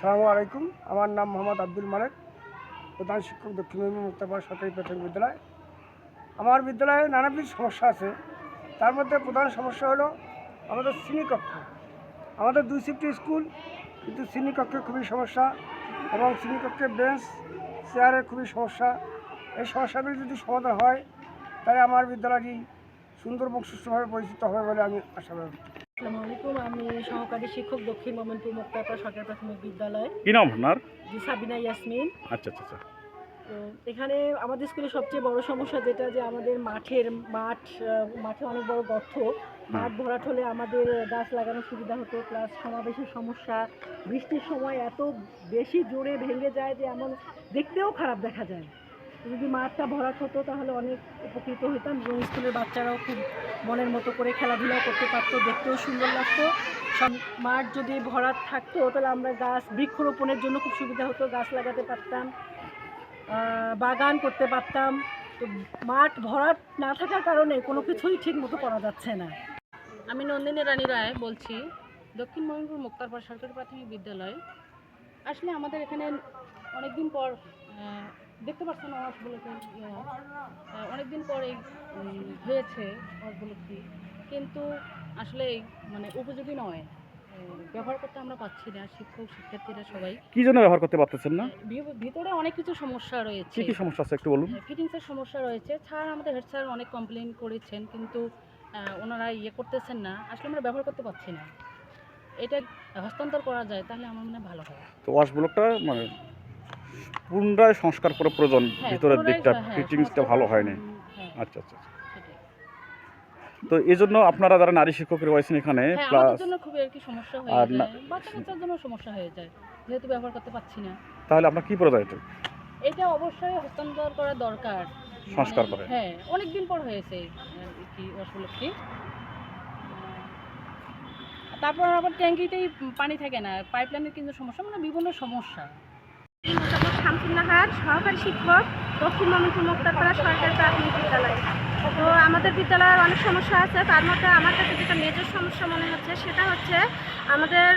সালামু আলাইকুম। আমার নাম মোহাম্মদ আব্দুল মালেক, প্রধান শিক্ষক দক্ষিণ মেদিনীপুর মুক্তাপাড়া সরকারি প্রাথমিক বিদ্যালয়। আমার বিদ্যালয়ে নানাবিধ সমস্যা আছে। তার মধ্যে প্রধান সমস্যা হলো আমাদের শ্রেণীকক্ষ আমাদের দুই শিফটি স্কুল, কিন্তু শ্রেণীকক্ষে খুবই সমস্যা এবং শ্রেণীকক্ষের বেঞ্চ চেয়ারের খুবই সমস্যা। এই সমস্যাগুলি যদি সমাধান হয়, তাহলে আমার বিদ্যালয়টি সুন্দর এবং সুষ্ঠুভাবে পরিচিত হবে বলে আমি আশা আশাবাদী। আসসালামু আলাইকুম। আমি সহকারী শিক্ষক দক্ষিণ মোমেনপুর মুক্তাপাড়া সরকারি প্রাথমিক বিদ্যালয়। কি নাম আপনার? জি সাবিনা ইয়াসমিন। আচ্ছা আচ্ছা আচ্ছা। তো এখানে আমাদের স্কুলে সবচেয়ে বড় সমস্যা যেটা যে আমাদের মাঠের মাঠ মাঠে অনেক বড় গর্ত। মাঠ ভরাট হলে আমাদের গাছ লাগানোর সুবিধা হতো প্লাস সমাবেশের সমস্যা। বৃষ্টির সময় এত বেশি জোরে ভেঙে যায় যে এমন দেখতেও খারাপ দেখা যায়। যদি মাঠটা ভরাট হতো তাহলে অনেক উপকৃত হতাম এবং স্কুলের বাচ্চারাও খুব মনের মতো করে খেলাধুলা করতে পারতো, দেখতেও সুন্দর লাগতো। সব মাঠ যদি ভরাট থাকতো তাহলে আমরা গাছ বৃক্ষরোপণের জন্য খুব সুবিধা হতো, গাছ লাগাতে পারতাম বাগান করতে পারতাম। তো মাঠ ভরাট না থাকার কারণে কোনো কিছুই ঠিক মতো করা যাচ্ছে না। আমি নন্দিনী রানী রায় বলছি, দক্ষিণ মহিমপুর মুক্তারপাড় সরকারি প্রাথমিক বিদ্যালয়। আসলে আমাদের এখানে অনেকদিন পর দেখতে পাচ্ছেন অসগুলোকে অনেক দিন পর হয়েছে অসগুলোটি কিন্তু আসলে মানে উপযোগী নয়। ব্যবহার করতে আমরা পাচ্ছি না শিক্ষক শিক্ষার্থীরা সবাই। কি জন্য ব্যবহার করতে পারতেছেন না? ভিতরে অনেক কিছু সমস্যা রয়েছে। কি কি সমস্যা আছে একটু বলুন? ফিটিংসের সমস্যা রয়েছে। স্যার আমাদের হেড স্যার অনেক কমপ্লেন করেছেন কিন্তু ওনারা ইয়ে করতেছেন না। আসলে আমরা ব্যবহার করতে পারছি না। এটা হস্তান্তর করা যায় তাহলে আমার মনে ভালো হয়। তো ওয়াশ ব্লকটা মানে পুনরায় সংস্কার করা প্রয়োজন হ্যাঁ, ভিতরের দিকটা হ্যাঁ, ফিটিংসটা ভালো হয়নি হ্যাঁ, আচ্ছা আচ্ছা আচ্ছা। তো এই জন্য আপনারা যারা নারী শিক্ষক রয়েছেন এখানে প্লাস আর যেহেতু ব্যবহার করতে পারছি না। তাহলে আপনার কি প্রয়োজন এটা? এটা অবশ্যই হস্তান্তর করা দরকার। সংস্কার মানে- করে। হ্যাঁ অনেক দিন পর হয়েছে কি উপলক্ষে তারপর আবার ট্যাঙ্কিতেই পানি থাকে না। পাইপলাইনের কিন্তু সমস্যা মানে বিভিন্ন সমস্যা। মোসাম্মদ শামসুন্নাহার সহকারী শিক্ষক, দক্ষিণ মমিনপুর মুক্তারপাড়া সরকারি প্রাথমিক বিদ্যালয়। তো আমাদের বিদ্যালয়ের অনেক সমস্যা আছে, তার মধ্যে আমার কাছে যেটা মেজর সমস্যা মনে হচ্ছে, সেটা হচ্ছে আমাদের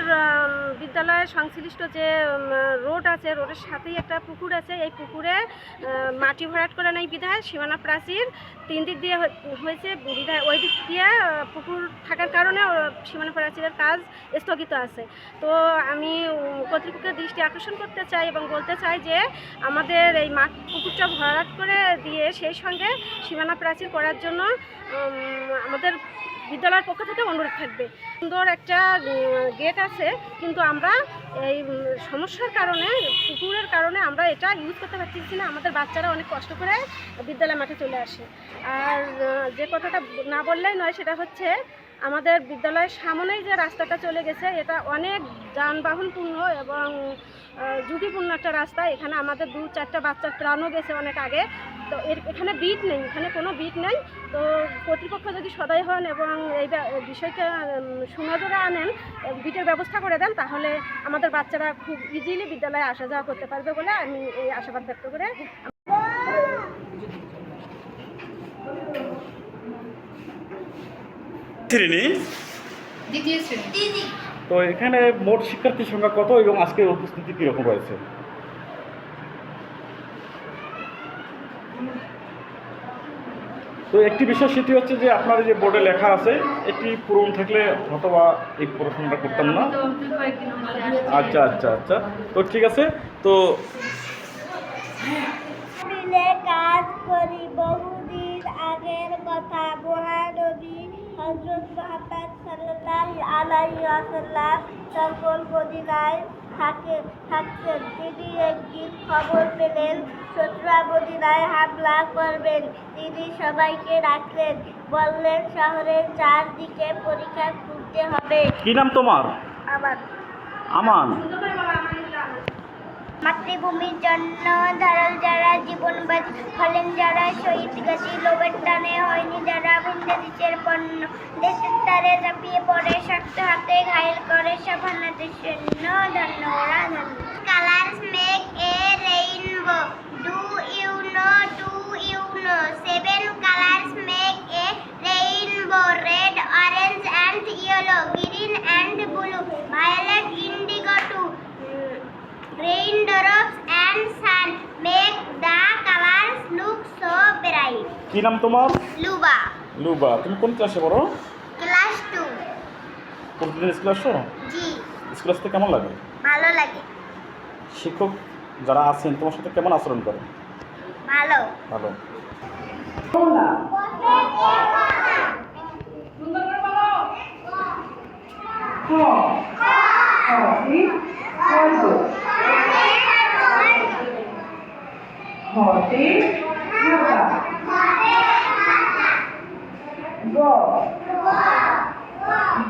বিদ্যালয়ের সংশ্লিষ্ট যে রোড আছে, রোডের সাথেই একটা পুকুর আছে, এই পুকুরে মাটি ভরাট করে নেই বিধায় সীমানা প্রাচীর। তিন দিক দিয়ে হয়ে- হয়েছে বিধায়, ওই দিক দিয়ে, পুকুর থাকার কারণে সীমানা প্রাচীরের কাজ স্থগিত আছে। তো আমি কর্তৃপক্ষের দৃষ্টি আকর্ষণ করতে চাই এবং বলতে চাই যে আমাদের এই মাঠ পুকুরটা ভরাট করে দিয়ে সেই সঙ্গে সীমানা প্রাচীর করার জন্য আমাদের বিদ্যালয়ের পক্ষ থেকে অনুরোধ থাকবে। সুন্দর একটা গেট আছে, কিন্তু আমরা এই সমস্যার কারণে, পুকুরের কারণে আমরা এটা ইউজ করতে পারতেছি না। আমাদের বাচ্চারা অনেক কষ্ট করে বিদ্যালয় মাঠে চলে আসে। আর যে কথাটা না বললেই নয়, সেটা হচ্ছে আমাদের বিদ্যালয়ের সামনেই যে রাস্তাটা চলে গেছে এটা অনেক যানবাহনপূর্ণ এবং ঝুঁকিপূর্ণ একটা রাস্তা। এখানে আমাদের দু চারটা বাচ্চার প্রাণও গেছে অনেক আগে। তো এখানে বিট নেই এখানে কোনো বিট নেই। তো কর্তৃপক্ষ যদি সদয় হন এবং এই উম, সুনজরে আনেন বিটের ব্যবস্থা করে দেন তাহলে আমাদের বাচ্চারা খুব ইজিলি বিদ্যালয়ে আসা যাওয়া করতে পারবে বলে আমি এই আশাবাদ ব্যক্ত করে শ্রেণি দ্বিতীয় শ্রেণি। তো এখানে মোট শিক্ষার্থীর সংখ্যা কত এবং আজকের উপস্থিতি কীরকম রয়েছে? তো একটি বিষয় সেটি হচ্ছে যে আপনার যে বোর্ডে লেখা আছে এটি পূরণ থাকলে হয়তোবা এই পড়াশোনাটা করতাম না। আচ্ছা আচ্ছা আচ্ছা। তো ঠিক আছে তো কাজ করি বহুদিন সকল মদিনায় থাকে থাকতেন তিনি একদিন খবর পেলেন শত্রুরা মদিনায় হামলা করবেন। তিনি সবাইকে ডাকলেন বললেন শহরের চারদিকে পরীক্ষা করতে হবে। কি নাম তোমার? আমান। মাতৃভূমির জন্য ধারাল যারা জীবনবাজি হলেন যারা শহীদ গাছি লোভের টানে হয়নি যারা ভিন্দে দিচের পণ্য। দেশের তারে ঝাঁপিয়ে পড়ে, শক্ত হাতে ঘায়ল করে সভানাদের সৈন্য ধন্য ওরা ধন্য colours make a rainbow do you know do you know seven colours make a rainbow red orange and yellow green and blue violet indigo to raindrops and sun. কি নাম তোমার? লুবা। লুবা তুমি কোন ক্লাসে পড়ো? class 2. প্রতিদিন স্কুলে আসো? জি। স্কুল আসতে কেমন লাগে? ভালো লাগে। শিক্ষক যারা আছেন তোমার সাথে কেমন আচরণ করে? ভালো। ভালো।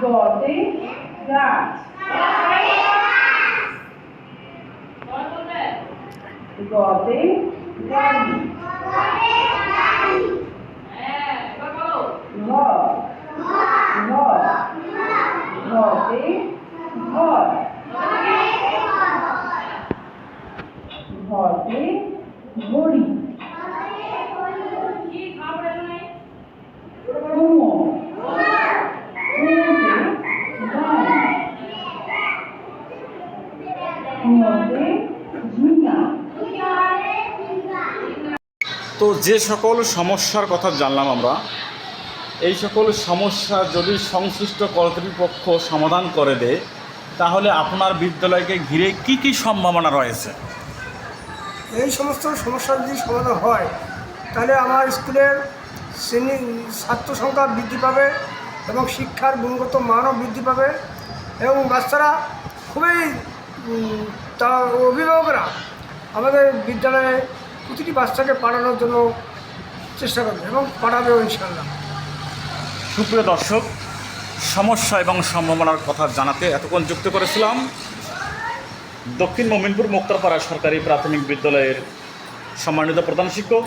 forgotten that. Forgotten Gandhi. Lord. Lord. Forgotten God. Forgotten Gori. তো যে সকল সমস্যার কথা জানলাম আমরা, এই সকল সমস্যা যদি সংশ্লিষ্ট কর্তৃপক্ষ সমাধান করে দেয়, তাহলে আপনার বিদ্যালয়কে ঘিরে কি কি সম্ভাবনা রয়েছে? এই সমস্ত সমস্যার যদি সমাধান হয়, তাহলে আমার স্কুলের শ্রেণি ছাত্র সংখ্যা বৃদ্ধি পাবে এবং শিক্ষার গুণগত মানও বৃদ্ধি পাবে এবং বাচ্চারা খুবই তার অভিভাবকরা আমাদের বিদ্যালয়ে প্রতিটি বাচ্চাকে পড়ানোর জন্য চেষ্টা করবে এবং পড়াবেও ইনশাল্লাহ সুপ্রিয় দর্শক, সমস্যা এবং সম্ভাবনার কথা জানাতে এতক্ষণ যুক্ত করেছিলাম দক্ষিণ মোমিনপুর মুক্তারপাড়া সরকারি প্রাথমিক বিদ্যালয়ের সম্মানিত প্রধান শিক্ষক।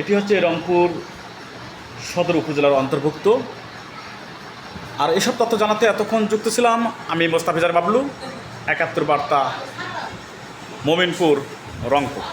এটি হচ্ছে রংপুর সদর উপজেলার অন্তর্ভুক্ত। আর এসব তথ্য জানাতে এতক্ষণ যুক্ত ছিলাম আমি মোস্তাফিজার বাবলু। একাত্তর বার্তা মোমিনপুর, রংপুর।